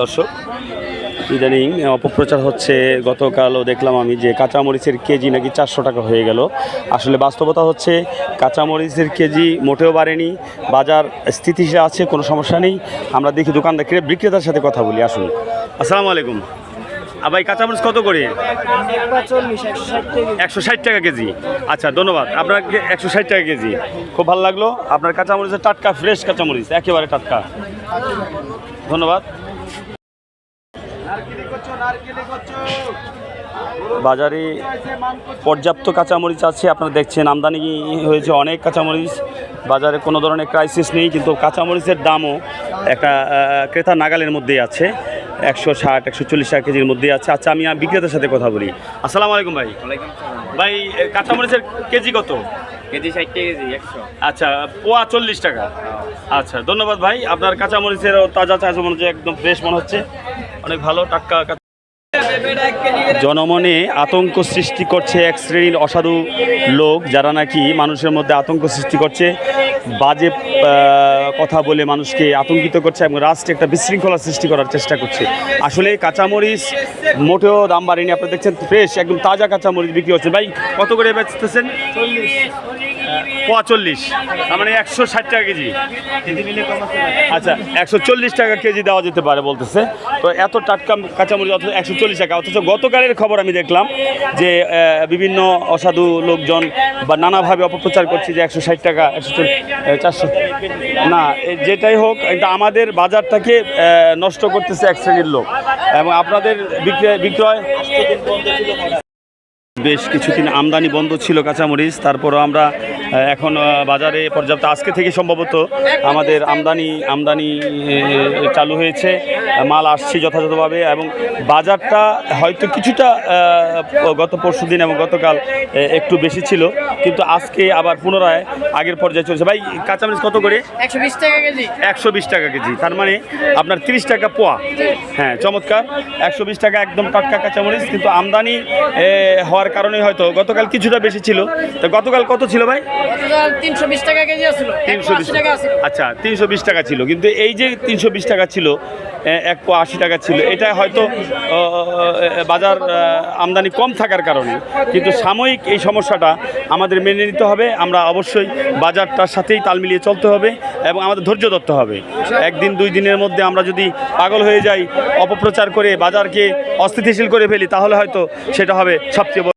দর্শক, ইদানিং অপপ্রচার হচ্ছে। গতকালও দেখলাম আমি যে কাঁচামরিচের কেজি নাকি চারশো টাকা হয়ে গেল। আসলে বাস্তবতা হচ্ছে, কাঁচামরিচের কেজি মোটেও বাড়েনি। বাজার স্থিতিশীল আছে, কোনো সমস্যা নেই। আমরা দেখি দোকানদার বিক্রেতার সাথে কথা বলি, আসুন। আসসালামু আলাইকুম। আ ভাই কাঁচামরিচ কত করে? একশো ষাট টাকা কেজি। আচ্ছা ধন্যবাদ। আপনার একশো ষাট টাকা কেজি। খুব ভালো লাগল। আপনার কাঁচামরিচের টাটকা, ফ্রেশ কাঁচামরিচ, একেবারে টাটকা। ধন্যবাদ। বাজারে পর্যাপ্ত কাঁচামরিচ আছে। আপনারা দেখছেন, আমদানি হয়েছে অনেক কাঁচামরিচ। বাজারে কোনো ধরনের ক্রাইসিস নেই, কিন্তু কাঁচামরিচের দামও একটা ক্রেতা নাগালের মধ্যেই আছে। একশো ষাট একশো চল্লিশ টাকা কেজির মধ্যে আছে। আচ্ছা আমি বিক্রেতার সাথে কথা বলি। আসসালামু আলাইকুম ভাই। ভাই কাঁচামরিচের কেজি কত? কেজি ষাট কেজি একশো। আচ্ছা পোয়া চল্লিশ টাকা। আচ্ছা ধন্যবাদ ভাই। আপনার কাঁচামরিচের তাজা চাষা মনে হচ্ছে একদম ফ্রেশ মনে হচ্ছে। অনেক ভালো টাটকা জনমনে আতঙ্ক সৃষ্টি করছে এক শ্রেণির অসাধু লোক যারা নাকি মানুষের মধ্যে আতঙ্ক সৃষ্টি করছে। বাজে কথা বলে মানুষকে আতঙ্কিত করছে এবং রাষ্ট্রে একটা বিশৃঙ্খলা সৃষ্টি করার চেষ্টা করছে। আসলে কাঁচামরিচ মোটেও দাম বাড়েনি আপনি দেখছেন, ফ্রেশ, একদম তাজা কাঁচামরিচ বিক্রি হচ্ছে। ভাই, কত করে বেচতেছেন? পঁয়তাল্লিশ। তার মানে একশো ষাট টাকা কেজি। আচ্ছা একশো চল্লিশ টাকা কেজি দেওয়া যেতে পারে বলতেছে। তো এত টাটকা কাঁচামরিচ, অথচ একশো চল্লিশ টাকা। অথচ গতকালের খবর আমি দেখলাম যে বিভিন্ন অসাধু লোকজন বা নানাভাবে অপপ্রচার করছে যে একশো ষাট টাকা, একশো চারশো না যেটাই হোক, এটা আমাদের বাজারটাকে নষ্ট করতেছে এক শ্রেণির লোক। এবং আপনাদের বিক্রয় বিক্রয়। বেশ কিছুদিন আমদানি বন্ধ ছিল কাঁচামরিচ, তারপরও আমরা এখন বাজারে পর্যাপ্ত আজকে থেকে সম্ভবত আমাদের আমদানি আমদানি চালু হয়েছে। মাল আসছে যথাযথভাবে এবং বাজারটা হয়তো কিছুটা গত পরশু দিন এবং গতকাল একটু বেশি ছিল। কিন্তু আজকে আবার পুনরায় আগের পর্যায়ে চলছে। ভাই কাঁচামরিচ কত করে? একশো বিশ টাকা কেজি। একশো বিশ টাকা কেজি। তার মানে আপনার তিরিশ টাকা পোয়া। হ্যাঁ চমৎকার। একশো বিশ টাকা একদম টাটকা কাঁচামরিচ। কিন্তু আমদানি হওয়ার কারণে হয়তো গতকাল কিছুটা বেশি ছিল। তো গতকাল কত ছিল ভাই? তিনশো বিশ টাকা কেজি আছিল। তিনশো বিশ টাকা আচ্ছা তিনশো বিশ টাকা ছিল। কিন্তু এই যে তিনশো বিশ টাকা ছিল এক পো আশি টাকা ছিল এটা হয়তো বাজার আমদানি কম থাকার কারণে। কিন্তু সাময়িক এই সমস্যাটা আমাদের মেনে নিতে হবে। আমরা অবশ্যই বাজারটার সাথেই তাল মিলিয়ে চলতে হবে এবং আমাদের ধৈর্য ধরতে হবে। একদিন দুই দিনের মধ্যে আমরা যদি পাগল হয়ে যাই অপপ্রচার করে বাজারকে অস্থিতিশীল করে ফেলি তাহলে হয়তো সেটা হবে সবচেয়ে বড়